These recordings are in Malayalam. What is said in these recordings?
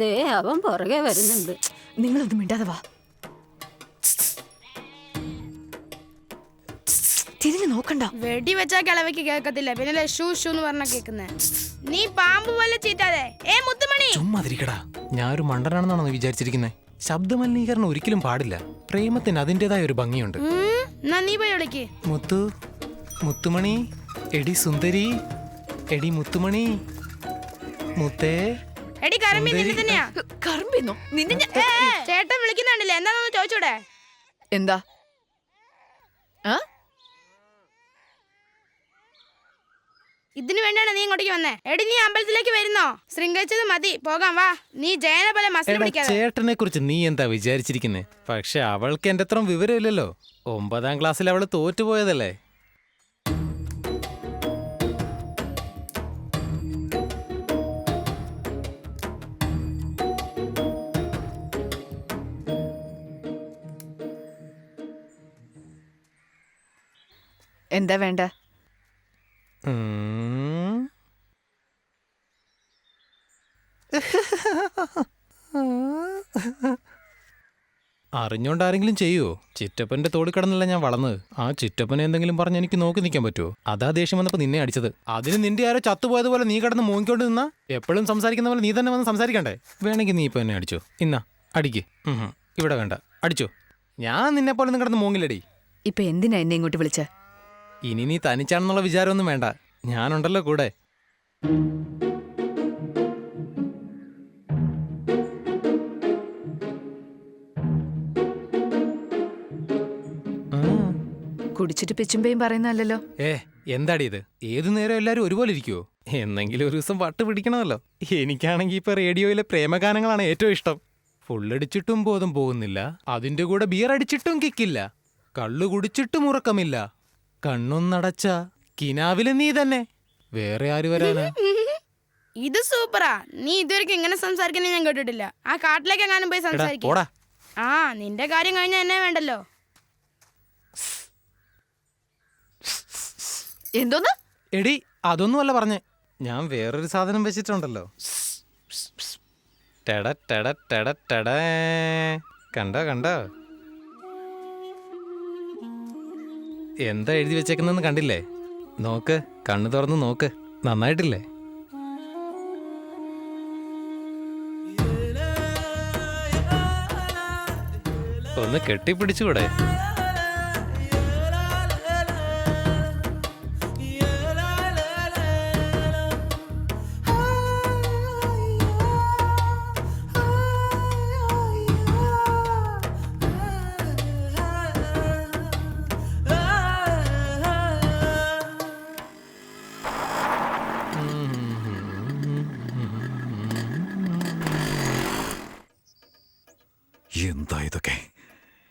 ദേ അവൻ പുറകെ വരുന്നുണ്ട്. നിങ്ങളൊന്നും മിണ്ടാതെ വാ. തിരിഞ്ഞു നോക്കണ്ട. വെടി വെച്ചാ കിളവയ്ക്ക് കേൾക്കത്തില്ല. പിന്നെ ഷൂ ഷൂ എന്ന് പറഞ്ഞ കേക്കുന്നേ നീ പാമ്പ് പോലെ ചീറ്റാതെ ഏ മുത്തുമണി? ചുമ്മാതിരിക്കടാ. ഞാൻ ഒരു മണ്ടനാണെന്നാണോ വിചാരിച്ചിരിക്കുന്നത് ശബ്ദമലിനീകരണം ഒരിക്കലും പാടില്ല. പ്രേമത്തിന് അതിന്റെതായ ഒരു ഭംഗിയുണ്ട്. നീ പോയി വിളിക്ക്. മുത്തു മുത്തുമണി എടി സുന്ദരി എടി മുത്തുമണി. മുത്തേ. എടി കറമ്പി നിന്നെ തന്നെയാ. കറമ്പിന്നോ? നിന്നെ ഞാൻ- ഏ, ചേട്ടൻ വിളിക്കുന്നുണ്ടല്ലേ? എന്താണെന്ന് ചോദിച്ചൂടെ? എന്താ? ആ? ഇതിനു വേണ്ടിയാണ് നീ ഇങ്ങോട്ടേക്ക് വന്നേ. എടി നീ അമ്പലത്തിലേക്ക് വരുന്നോ? ശൃംഗരിച്ചത് മതി. പോകാം വാ. നീ ജയനെ പോലെ മസിൽ എടാ പിടിക്കാതെ. ചേട്ടനെ കുറിച്ച് നീ എന്താ വിചാരിച്ചിരിക്കുന്നേ? പക്ഷെ അവൾക്ക് എന്റെ അത്ര വിവരമില്ലല്ലോ. ഒമ്പതാം ക്ലാസ്സിൽ അവൾ തോറ്റുപോയതല്ലേ? എന്താ വേണ്ട. അറിഞ്ഞോണ്ട് ആരെങ്കിലും ചെയ്യോ? ചിറ്റപ്പന്റെ തോടി കിടന്നല്ല ഞാൻ വളർന്നത്. ആ ചിറ്റപ്പനെ എന്തെങ്കിലും പറഞ്ഞ് എനിക്ക് നോക്കി നിൽക്കാൻ പറ്റുമോ അതാ ദേഷ്യം വന്നപ്പോ നിന്നെ അടിച്ചത്. അതിന് നിന്റെ ആരോ ചത്തുപോയതുപോലെ നീ കിടന്ന് മൂങ്ങിക്കൊണ്ട് നിന്നാ? എപ്പോഴും സംസാരിക്കുന്ന പോലെ നീ തന്നെ വന്ന് സംസാരിക്കണ്ടേ? വേണമെങ്കിൽ നീ ഇപ്പൊ എന്നെ അടിച്ചോ. ഇന്നാ അടിക്ക്. ഇവിടെ വേണ്ട. അടിച്ചോ. ഞാൻ നിന്നെ പോലെ ഒന്നും കിടന്ന് മൂങ്ങില്ലടി. ഇപ്പൊ എന്തിനാ എന്നെ ഇങ്ങോട്ട് വിളിച്ച? ഇനി നീ തനിച്ചാണെന്നുള്ള വിചാരമൊന്നും വേണ്ട. ഞാനുണ്ടല്ലോ കൂടെ. കുടിച്ചിട്ട് പിച്ചുമ്പയും പറയുന്നല്ലോ ഏ എന്താടി ഇത്? ഏതു നേരം എല്ലാരും ഒരുപോലെ ഇരിക്കുവോ? എന്നെങ്കിലും ഒരു ദിവസം വട്ട് പിടിക്കണമല്ലോ. എനിക്കാണെങ്കിൽ ഇപ്പൊ റേഡിയോയിലെ പ്രേമഗാനങ്ങളാണ് ഏറ്റവും ഇഷ്ടം. ഫുള്ളടിച്ചിട്ടും ബോധം പോകുന്നില്ല. അതിന്റെ കൂടെ ബിയർ അടിച്ചിട്ടും കിക്കില്ല. കള്ളു കുടിച്ചിട്ടും ഉറക്കമില്ല. കണ്ണൊന്നടച്ച കിനാവിൽ നീ തന്നെ. വേറെ ആര് വരാനാ? ഇത് സൂപ്പറാ. നീ ഇതുവരെ ഇങ്ങനെ സംസാരിക്കുന്നത് ഞാൻ കേട്ടിട്ടില്ല. ആ കാട്ടിലേക്ക് എങ്ങാനും പോയി സംസാരിക്കും. പോടാ. ആ നിന്റെ കാര്യം കഴിഞ്ഞാൽ എന്നെ വേണ്ടല്ലോ. എന്തോന്ന്? എടി അതൊന്നുമല്ല പറഞ്ഞേ. ഞാൻ വേറൊരു സാധനം വെച്ചിട്ടുണ്ടല്ലോ. ടെട ടെട ടെട ടെട. കണ്ടോ കണ്ടോ? എന്താ എഴുതി വെച്ചേക്കുന്നെന്ന് കണ്ടില്ലേ? നോക്ക് കണ്ണു തുറന്ന് നോക്ക്. നന്നായിട്ടില്ലേ? ഒന്ന് കെട്ടിപ്പിടിച്ചുകൂടെ? എന്താ ഇതൊക്കെ?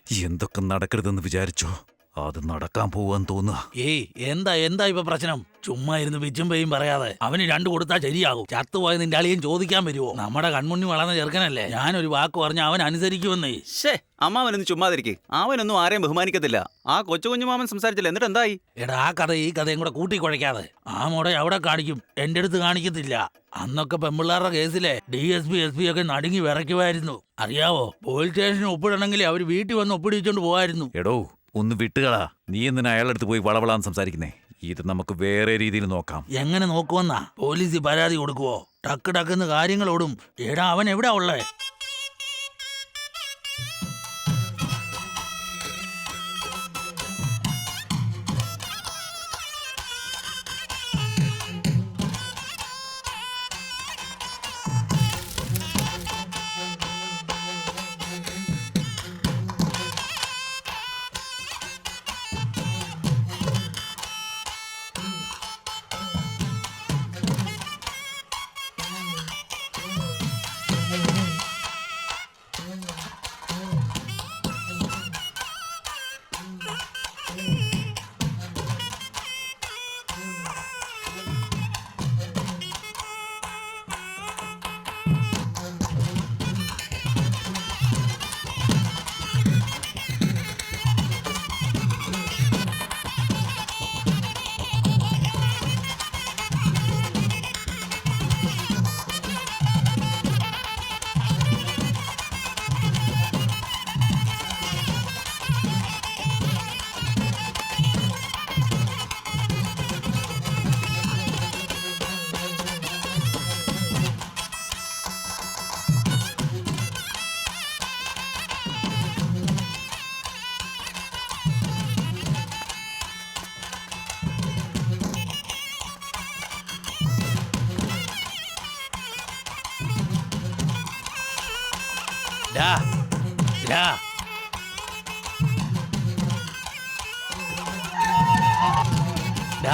എന്തൊക്കെ നടക്കരുതെന്ന് വിചാരിച്ചോ? അത് നടക്കാൻ പോവാൻ തോന്നുക. ഏയ് എന്താ എന്താ ഇപ്പൊ പ്രശ്നം? ചുമ്മാ ഇരുന്ന് പിച്ചും പേയും പറയാതെ. അവന് രണ്ടു കൊടുത്താൽ ശരിയാകും. ചത്തുപോയ നിന്റെ അളിയും ചോദിക്കാൻ വരുമോ നമ്മുടെ കൺമുണ്ണി വളർന്ന ചെറുക്കനല്ലേ? ഞാനൊരു വാക്ക് പറഞ്ഞ അവൻ അനുസരിക്കുമെന്നേ. ഷേ അമ്മാവനൊന്നും ചുമ്മാതിരിക്കേ. അവനൊന്നും ആരെയും ബഹുമാനിക്കത്തില്ല. ആ കൊച്ചു കുഞ്ഞുമാമൻ സംസാരിച്ചില്ല. എന്നിട്ട് എന്തായി? എടാ ആ കഥ ഈ കഥയും കൂടെ കൂട്ടി കുഴയ്ക്കാതെ ആ മോടെ അവിടെ കാണിക്കും. എന്റെ അടുത്ത് കാണിക്കത്തില്ല. അന്നൊക്കെ പെമ്പിള്ളാരുടെ കേസിലെ D S P S P ഒക്കെ നടുങ്ങി വിറയ്ക്കുമായിരുന്നു. അറിയാവോ? പോലീസ് സ്റ്റേഷനിൽ ഒപ്പിടണമെങ്കിൽ അവർ വീട്ടിൽ വന്ന് ഒപ്പിടിച്ചോണ്ട് പോവായിരുന്നു. എടോ ഒന്ന് വിട്ടുകളാ. നീ എന്തിനാ അയാളടുത്ത് പോയി വളവളാന്ന് സംസാരിക്കുന്നേ? ഇത് നമുക്ക് വേറെ രീതിയിൽ നോക്കാം. എങ്ങനെ നോക്കുവന്നാ പോലീസിൽ പരാതി കൊടുക്കുവോ? ടക്ക് ടക്കുന്ന് കാര്യങ്ങളോടും. എടാ അവൻ എവിടാ ഉള്ളേ?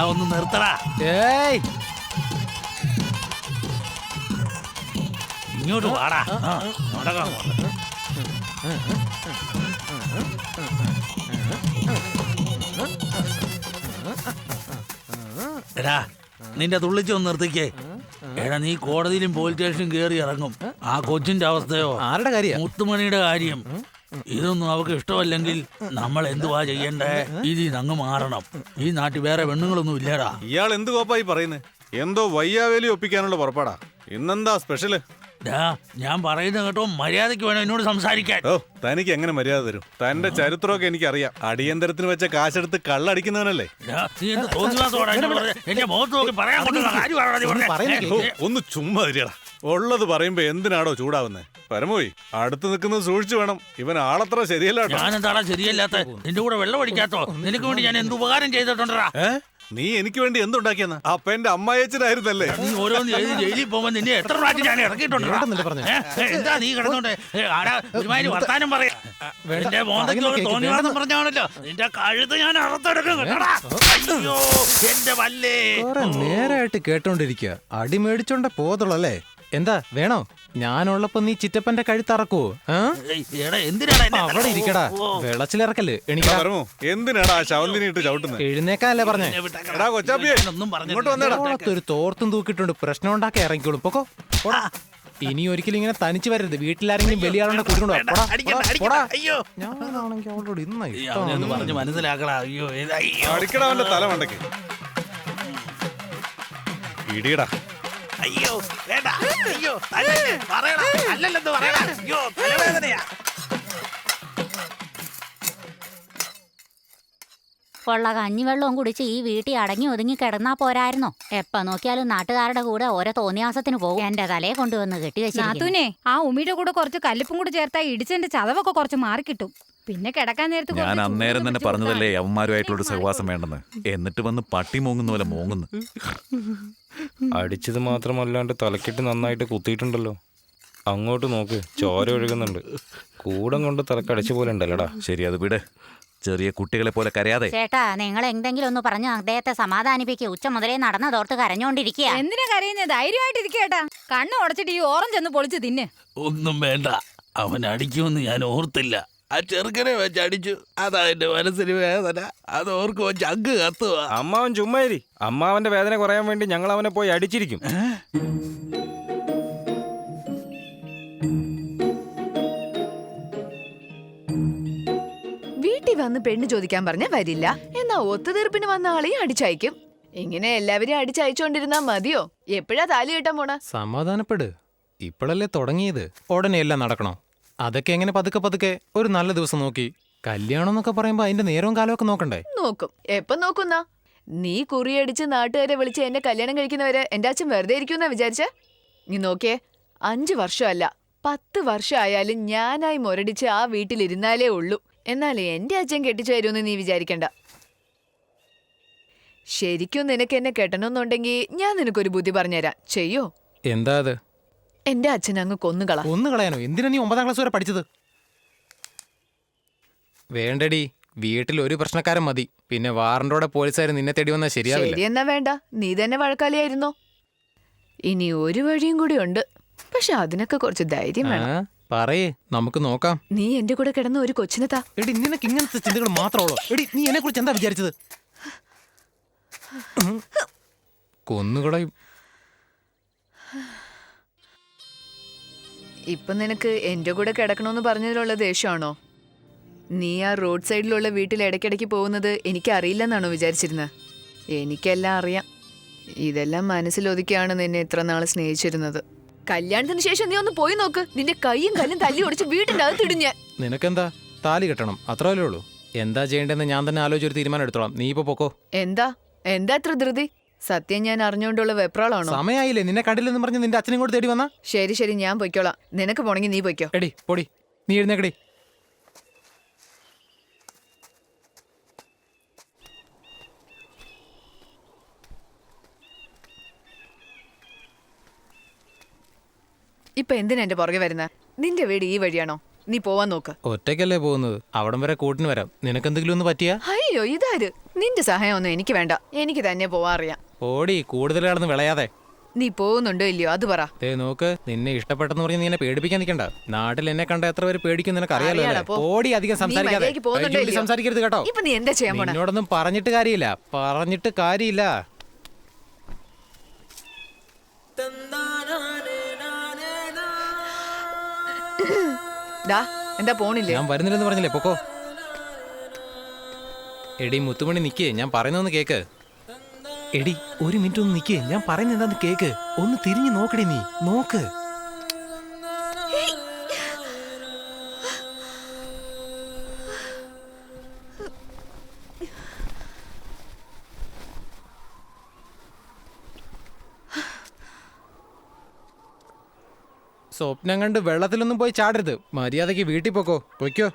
ഒന്ന് നിർത്തടാ. ഏയ്. ഇങ്ങോട്ട് വാടാ. നടക്കാം. എടാ നിന്റെ തുള്ളിച്ചൊന്ന് നിർത്തിക്കേ. എടാ നീ കോടതിയിലും പോലീസ് സ്റ്റേഷനും കയറി ഇറങ്ങും. ആ കൊച്ചിന്റെ അവസ്ഥയോ? ആരുടെ കാര്യം? മുത്തുമണിയുടെ കാര്യം. ഇതൊന്നും അവക്ക് ഇഷ്ടമല്ലെങ്കിൽ നമ്മൾ എന്തുവാ ചെയ്യണ്ടേ? ഇത് അങ്ങ് മാറണം. ഈ നാട്ടിൽ വേറെ പെണ്ണുങ്ങളൊന്നും ഇല്ലടാ. ഇയാൾ എന്ത് കോപ്പായി പറയുന്നത് എന്തോ വയ്യാവേലി ഒപ്പിക്കാനുള്ള പുറപ്പാടാ. ഇന്നെന്താ സ്പെഷ്യൽ ഞാൻ പറയുന്നത് കേട്ടോ മര്യാദയ്ക്ക് വേണം എന്നോട് സംസാരിക്കാൻ. ഓ തനിക്ക് എങ്ങനെ മര്യാദ തരും? തന്റെ ചരിത്രമൊക്കെ എനിക്കറിയാം. അടിയന്തരത്തിന് വെച്ച കാശെടുത്ത് കള്ളടിക്കുന്നവനല്ലേ? ഒന്ന് ചുമ്മാ ഉള്ളത് പറയുമ്പോ എന്തിനാടോ ചൂടാവുന്നത് പരമോയി അടുത്ത് നിൽക്കുന്നത് സൂക്ഷിച്ചു വേണം. ഇവൻ ആളത്ര ശരിയല്ല. ഞാനെന്താടാ ശരിയല്ലാത്ത? നിന്റെ കൂടെ വെള്ളം അടിക്കാത്തോ? നിനക്ക് വേണ്ടി ഞാൻ എന്ത് ഉപകാരം ചെയ്തിട്ടുണ്ടാ നീ എനിക്ക് വേണ്ടി എന്തുണ്ടാക്കിയെന്ന്? അപ്പൊ എന്റെ അമ്മായച്ചനായിരുന്നല്ലേ നീ ഓരോന്ന് എഴുതി ജയിലിൽ പോകുമ്പോ നിന്നെ എത്ര പ്രാവശ്യം ഞാൻ ഇറക്കിയിട്ടുണ്ട്? എന്താ നീ കിടന്നോണ്ട്? ആടാ ഒരുമാതിരി വർത്താനം പറയാ? എന്റെ മോന്തയ്ക്ക് പറയുന്നത് കേക്ക്, തോന്നിവാസം വേണ്ടെന്ന്. പറഞ്ഞാണല്ലോ. നിന്റെ കഴുത്ത് ഞാൻ അറുത്തെടുക്കും. അയ്യോ എന്റെ വല്ലേ. നേരായിട്ട് കേട്ടോണ്ടിരിക്കുക അടി മേടിച്ചോണ്ട പോതുള്ളല്ലേ എന്താ വേണോ? ഞാനുള്ളപ്പോ നീ ചിറ്റപ്പന്റെ കഴുത്തറക്കോ എടാ എന്തിനാടാ അവിടെ ഇരിക്കടാ. വെള്ളച്ചിലിറക്കൽ. എനിക്ക് എന്തിനാടാ ചവിട്ടുന്നത് എഴുന്നേക്കാനല്ലേ പറഞ്ഞേ? എടാ കൊച്ചാപ്പിയെ, ഞാനൊന്നും ഇങ്ങോട്ട് വന്നേടാ. ഒരു തോർത്തും തൂക്കിട്ടുണ്ട് പ്രശ്നം ഉണ്ടാക്കി ഇറങ്ങിക്കോളും. പൊക്കോ. ഇനി ഒരിക്കലും ഇങ്ങനെ തനിച്ച് വരരുത്. വീട്ടിലാരെങ്കിലും വലിയാളുടെ കൂട്ടിക്കൊണ്ട് വാ. വേണ്ട, പോടാ, അടിക്കണ്ട, പോടാ, അയ്യോ. ഞാനാണെങ്കിൽ അവളോട് ഇന്ന ഈ അവനെ ഒന്ന് പറഞ്ഞ് മനസ്സിലാക്കടാ. അയ്യോ അടിക്കടാ തല ഇടിയടാ. അയ്യോ വേണ്ട. അയ്യോ അല്ലല്ലേ അല്ലല്ലെന്ന് അയ്യോ തലവേദനയാ. ഉള്ള കഞ്ഞിവെള്ളവും കുടിച്ച് ഈ വീട്ടിൽ അടങ്ങി ഒതുങ്ങി കിടന്നാ പോരായിരുന്നോ? എപ്പ നോക്കിയാലും നാട്ടുകാരുടെ കൂടെ ഓരോ തോന്നിയാസത്തിന് പോകും. എന്റെ തലയെ കൊണ്ടുവന്ന് കെട്ടിവെച്ചിരിക്കുന്നു നാത്തൂനെ ആ ഉമിയുടെ കൂടെ കുറച്ച് കല്ലിപ്പും കൂടി ചേർത്താ ഇടിച്ചതിന്റെ ചതവൊക്കെ കുറച്ച് മാറിക്കിട്ടും. പിന്നെ കിടക്കാൻ നേരത്ത് ഞാൻ കുറച്ച് അന്നേരം ചൂടുവെള്ളം തന്നെ വെച്ച് പറഞ്ഞതല്ലേ കൊടുത്താൽ അവന്മാരുമായിട്ടുള്ള സഹവാസം വേണ്ടെന്ന്. എന്നിട്ട് വന്ന് പട്ടി മൂങ്ങുന്ന പോലെ മൂങ്ങുന്നു. അടിച്ചത് മാത്രമല്ലാണ്ട് തലക്കെട്ട് നന്നായിട്ട് കുത്തിയിട്ടുണ്ടല്ലോ. അങ്ങോട്ട് നോക്ക് ചോര ഒഴുകുന്നുണ്ട്. കൂടം കൊണ്ട് തലക്കടിച്ച പോലെ ഉണ്ടല്ലടാ. ശരി അത് വിട്. ചെറിയ കുട്ടികളെ പോലെ കരയാതെ. ചേട്ടാ നിങ്ങൾ എന്തെങ്കിലും ഒന്ന് പറഞ്ഞു അദ്ദേഹത്തെ സമാധാനിപ്പിക്കുക ഉച്ച മുതലേ നടന്നതോർത്ത് കരഞ്ഞോണ്ടിരിക്കുക. എന്തിനാ കരയുന്നത് ധൈര്യമായിട്ട് ഇരിക്കേട്ടാ കണ്ണ് ഉടച്ചിട്ട് ഈ ഓറഞ്ച് ഒന്ന് പൊളിച്ച് തിന്ന്. ഒന്നും വേണ്ട. അവൻ അടിക്കുമെന്ന് ഞാൻ ഓർത്തില്ല. ആ ചെറുക്കനെ വെച്ച് അടിച്ചു. അതാ എന്റെ മനസ്സിന് വേദന. അത് ഓർക്കുമ്പോ ചങ്ക് കത്തുക അമ്മാവൻ ചുമ്മാരി. അമ്മാവന്റെ വേദന കുറയാൻ വേണ്ടി ഞങ്ങൾ അവനെ പോയി അടിച്ചിരിക്കും. വീട്ടിൽ വന്ന് പെണ്ണ് ചോദിക്കാൻ പറഞ്ഞ വരില്ല. എന്നാ ഒത്തുതീർപ്പിന് വന്ന ആളെയും അടിച്ചയക്കും. ഇങ്ങനെ എല്ലാവരെയും അടിച്ചയച്ചോണ്ടിരുന്നാ മതിയോ? എപ്പോഴാ താലി കെട്ടാൻ പോണ? സമാധാനപ്പെട്. ഇപ്പോഴല്ലേ തുടങ്ങിയത്. ഉടനെ എല്ലാം നടക്കണോ? അതൊക്കെ എങ്ങനെ പതുക്കെ പതുക്കെ ഒരു നല്ല ദിവസം നോക്കി? കല്യാണം എന്നൊക്കെ പറയുമ്പോ അതിന്റെ നേരവും കാലമൊക്കെ നോക്കണ്ടേ? നോക്കും. എപ്പം നോക്കുന്ന? നീ കുറിയടിച്ച് നാട്ടുകാരെ വിളിച്ച് എന്നെ കല്യാണം കഴിക്കുന്നവരെ എന്റെ അച്ഛൻ വെറുതെ ഇരിക്കുമെന്നാ വിചാരിച്ച? നീ നോക്കിയേ അഞ്ചു വർഷമല്ല പത്ത് വർഷമായാലും ഞാനായി മുരടിച്ച് ആ വീട്ടിലിരുന്നാലേ ഉള്ളൂ. എന്നാലേ എന്റെ അച്ഛൻ കെട്ടിച്ചു തരുമെന്ന് നീ വിചാരിക്കണ്ട. ശരിക്കും നിനക്ക് എന്നെ കെട്ടണമെന്നുണ്ടെങ്കിൽ ഞാൻ നിനക്കൊരു ബുദ്ധി പറഞ്ഞുതരാം. ചെയ്യോ? എന്താ അത്? എന്റെ അച്ഛൻ അങ്ങ് കൊന്നുകള. ഒന്ന് കളയാനോ? എന്തിനാ നീ ഒമ്പതാം ക്ലാസ് വരെ പഠിച്ചത്? വേണ്ടടി. വീട്ടിൽ ഒരു പ്രശ്നക്കാരൻ മതി. പിന്നെ വാറന്റോടെ പോലീസുകാർ നിന്നെ തേടി വന്നാൽ ശരിയാവില്ല. ശരി എന്നാ വേണ്ട. നീ തന്നെ വഴക്കാലിയായിരുന്നോ? ഇനി ഒരു വഴിയും കൂടി ഉണ്ട്. പക്ഷെ അതിനൊക്കെ കുറച്ച് ധൈര്യം ആ, വേണം. പറയേ. നമുക്ക് നോക്കാം. നീ എന്റെ കൂടെ കിടന്ന ഒരു കൊച്ചിനെ താ. എടി നിനക്ക് ഇങ്ങനത്തെ ചിന്തകൾ മാത്രമുള്ളൂ എടി നീ എന്നെ കുറിച്ച് എന്താ വിചാരിച്ചത്. കൊന്നുകളയും. ഇപ്പൊ നിനക്ക് എന്റെ കൂടെ കിടക്കണമെന്ന് പറഞ്ഞതിലുള്ള ദേഷ്യമാണോ? നീ ആ റോഡ് സൈഡിലുള്ള വീട്ടിൽ ഇടയ്ക്കിടയ്ക്ക് പോകുന്നത് എനിക്കറിയില്ലെന്നാണോ വിചാരിച്ചിരുന്നത് എനിക്കെല്ലാം അറിയാം. ഇതെല്ലാം മനസ്സിലൊതുക്കിയാണ് നിന്നെ ഇത്ര നാൾ സ്നേഹിച്ചിരുന്നത്. കല്യാണത്തിന് ശേഷം നീ ഒന്ന് പോയി നോക്ക്. നിന്റെ കൈയും കല്ലും തല്ലി ഒടിച്ച് വീട്ടിന്റെ അകത്തിടും ഞാൻ. നിനക്കെന്താ? താലി കെട്ടണം. അത്രയല്ലേ ഉള്ളൂ എന്താ ചെയ്യേണ്ടതെന്ന് ഞാൻ തന്നെ ആലോചിച്ചൊരു തീരുമാനം എടുത്തോളാം. നീ ഇപ്പൊ പോക്കോ. എന്താ? എന്താ ഇത്ര ധൃതി? സത്യം ഞാൻ അറിഞ്ഞുകൊണ്ടുള്ള വെപ്രാളാണോ? സമയായില്ലേ. നിന്നെ കണ്ടില്ലെന്ന് പറഞ്ഞ് നിന്റെ അച്ഛനും കൂടെ തേടി വന്നാ? ശരി ശരി ഞാൻ പൊയ്ക്കോളാം. നിനക്ക് പോണെങ്കിൽ നീ പൊയ്ക്കോ. എടി പൊടി. നീ എഴുന്നേക്കടി. ഇപ്പൊ എന്തിനാ എന്റെ പുറകെ വരുന്ന? നിന്റെ വീട് ഈ വഴിയാണോ? നീ പോവാൻ നോക്ക്. ഒറ്റയ്ക്കല്ലേ പോകുന്നത്? അവിടം വരെ കൂട്ടിന് വരാം. നിനക്കെന്തെങ്കിലും ഒന്ന് പറ്റിയാ? അയ്യോ ഇതാര്? നിന്റെ സഹായം ഒന്നും എനിക്ക് വേണ്ട. എനിക്ക് തന്നെ പോവാൻ അറിയാം. ഓടി കൂടുതൽ കടന്ന് വിളയാതെ. നീ പോകുന്നുണ്ടോ ഇല്ലയോ? അത് പറ. ദേ നോക്ക് നിന്നെ ഇഷ്ടപ്പെട്ടെന്ന് പറഞ്ഞ് നീ എന്നെ പേടിപ്പിക്കാൻ നിൽക്കണ്ട. നാട്ടിൽ എന്നെ കണ്ട എത്ര പേര് പേടിക്കും നിനക്ക് അറിയാലോ ഓടി അധികം സംസാരിക്കാതെ. മര്യാദയ്ക്ക് പോകുന്നുണ്ടോ കൈ ചൂണ്ടി ഇല്ലയോ? സംസാരിക്കരുത് കേട്ടോ. ഇപ്പൊ നീ എന്താ ചെയ്യാൻ പോണെ? നിന്നോടൊന്നും പറഞ്ഞിട്ട് കാര്യമില്ല. പറഞ്ഞിട്ട് കാര്യമില്ല. എന്താ പോണില്ലേ? ഞാൻ വരുന്നില്ലെന്ന് പറഞ്ഞില്ലേ പൊക്കോ? എടി മുത്തുമണി നിക്കേ. ഞാൻ പറയുന്നൊന്ന് കേക്ക്. എടി ഒരു മിനിറ്റ് ഒന്ന് നിക്കേ. ഞാൻ പറയുന്ന എന്താന്ന് കേക്ക്? ഒന്ന് തിരിഞ്ഞു നോക്കടി നീ. നോക്ക്. സ്വപ്നം കണ്ട് വെള്ളത്തിലൊന്നും പോയി ചാടരുത്. മര്യാദയ്ക്ക് വീട്ടിൽ പോക്കോ. പൊയ്ക്കോ.